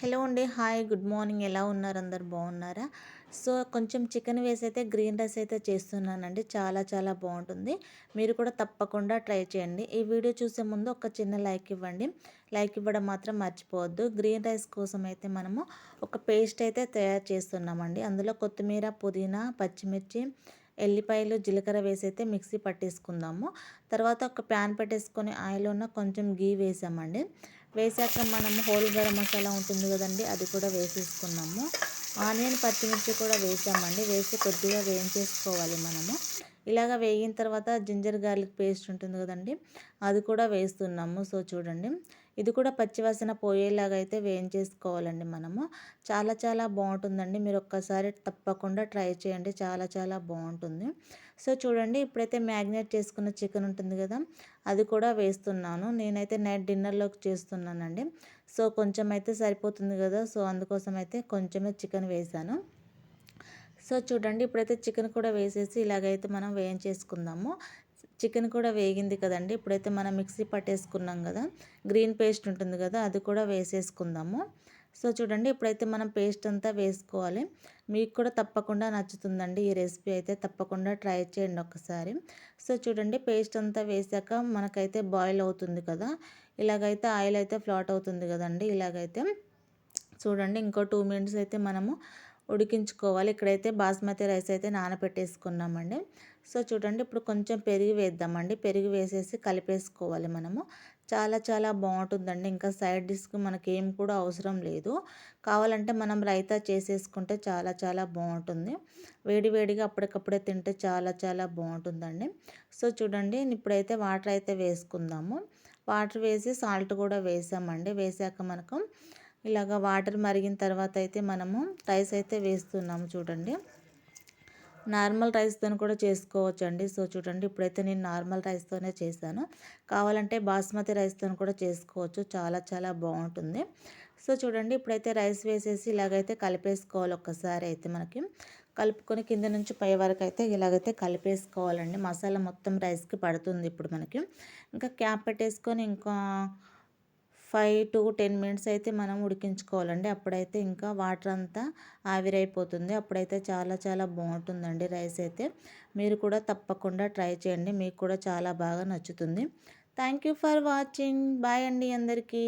Hello అండి. Hi good morning. ఎలా ఉన్నారు? అందరు బాగున్నారా? సో కొంచెం చికెన్ వేసి అయితే గ్రీన్ రైస్ అయితే చేస్తున్నానండి. చాలా చాలా బాగుంటుంది. మీరు కూడా తప్పకుండా ట్రై చేయండి. ఈ వీడియో చూసే ముందు ఒక చిన్న లైక్ ఇవ్వండి. లైక్ ఇవ్వడం మాత్రం మర్చిపోవద్దు. గ్రీన్ రైస్ కోసం అయితే మనము ఒక పేస్ట్ అయితే తయారు చేస్తున్నామండి. అందులో కొత్తిమీర పుదీనా పచ్చిమిర్చి ఎల్లిపాయలు జీలకర్ర వేసి అయితే మిక్సీ పట్టేసుకుందాము. తర్వాత ఒక ప్యాన్ పెట్టేసుకొని ఆయిల్ ఉన్న కొంచెం గీ వేసామండి. వేసాక మనం హోల్ గరం మసాలా ఉంటుంది కదండి అది కూడా వేసేసుకున్నాము. ఆనియన్ పచ్చిమిర్చి కూడా వేసామండి. వేసి కొద్దిగా వేయించేసుకోవాలి మనము. ఇలాగ వేగిన తర్వాత జింజర్ గార్లిక్ పేస్ట్ ఉంటుంది కదండి అది కూడా వేస్తున్నాము. సో చూడండి ఇది కూడా పచ్చివాసన పోయేలాగా అయితే వేయించేసుకోవాలండి మనము. చాలా చాలా బాగుంటుందండి. మీరు ఒక్కసారి తప్పకుండా ట్రై చేయండి. చాలా చాలా బాగుంటుంది. సో చూడండి ఇప్పుడైతే మ్యాగ్నేట్ చేసుకున్న చికెన్ ఉంటుంది కదా అది కూడా వేస్తున్నాను. నేనైతే నైట్ డిన్నర్లోకి చేస్తున్నానండి. సో కొంచెం అయితే సరిపోతుంది కదా సో అందుకోసం అయితే కొంచెమే చికెన్ వేసాను సో చూడండి ఇప్పుడైతే చికెన్ కూడా వేసేసి ఇలాగైతే మనం వేయించేసుకుందాము. చికెన్ కూడా వేగింది కదండి ఇప్పుడైతే మనం మిక్సీ పట్టేసుకున్నాం కదా గ్రీన్ పేస్ట్ ఉంటుంది కదా అది కూడా వేసేసుకుందాము. సో చూడండి ఇప్పుడైతే మనం పేస్ట్ అంతా వేసుకోవాలి. మీకు కూడా తప్పకుండా నచ్చుతుందండి ఈ రెసిపీ అయితే తప్పకుండా ట్రై చేయండి ఒకసారి సో చూడండి పేస్ట్ అంతా వేసాక మనకైతే బాయిల్ అవుతుంది కదా ఇలాగైతే ఆయిల్ అయితే ఫ్లాట్ అవుతుంది కదండి ఇలాగైతే. చూడండి ఇంకో టూ మినిట్స్ అయితే మనము ఉడికించుకోవాలి. ఇక్కడైతే బాస్మతి రైస్ అయితే నానబెట్టేసుకున్నామండి సో చూడండి ఇప్పుడు కొంచెం పెరుగు వేద్దామండి. పెరుగు వేసేసి కలిపేసుకోవాలి మనము. చాలా చాలా బాగుంటుందండి. ఇంకా సైడ్ డిష్కి మనకి ఏం కూడా అవసరం లేదు. కావాలంటే మనం రైతా చేసేసుకుంటే చాలా చాలా బాగుంటుంది. వేడివేడిగా అప్పటికప్పుడే తింటే చాలా చాలా బాగుంటుందండి. సో చూడండి ఇప్పుడైతే వాటర్ అయితే వేసుకుందాము. వాటర్ వేసి సాల్ట్ కూడా వేసామండి. వేసాక మనకు ఇలాగ వాటర్ మరిగిన తర్వాత అయితే మనము రైస్ అయితే వేస్తున్నాము చూడండి. నార్మల్ రైస్తో కూడా చేసుకోవచ్చండి. సో చూడండి ఇప్పుడైతే నేను నార్మల్ రైస్తోనే చేశాను. కావాలంటే బాస్మతి రైస్తో కూడా చేసుకోవచ్చు. చాలా చాలా బాగుంటుంది. సో చూడండి ఇప్పుడైతే రైస్ వేసేసి ఇలాగైతే కలిపేసుకోవాలి ఒక్కసారి అయితే మనకి. కలుపుకొని కింద నుంచి పై వరకు అయితే ఇలాగైతే కలిపేసుకోవాలండి. మసాలా మొత్తం రైస్కి పడుతుంది ఇప్పుడు మనకి. ఇంకా క్యాప్ పెట్టేసుకొని ఇంకా ఫైవ్ టు టెన్ మినిట్స్ అయితే మనం ఉడికించుకోవాలండి. అప్పుడైతే ఇంకా వాటర్ అంతా ఆవిరైపోతుంది. అప్పుడైతే చాలా చాలా బాగుంటుందండి రైస్ అయితే. మీరు కూడా తప్పకుండా ట్రై చేయండి. మీకు కూడా చాలా బాగా నచ్చుతుంది. Thank you for watching. Bye అండి అందరికీ.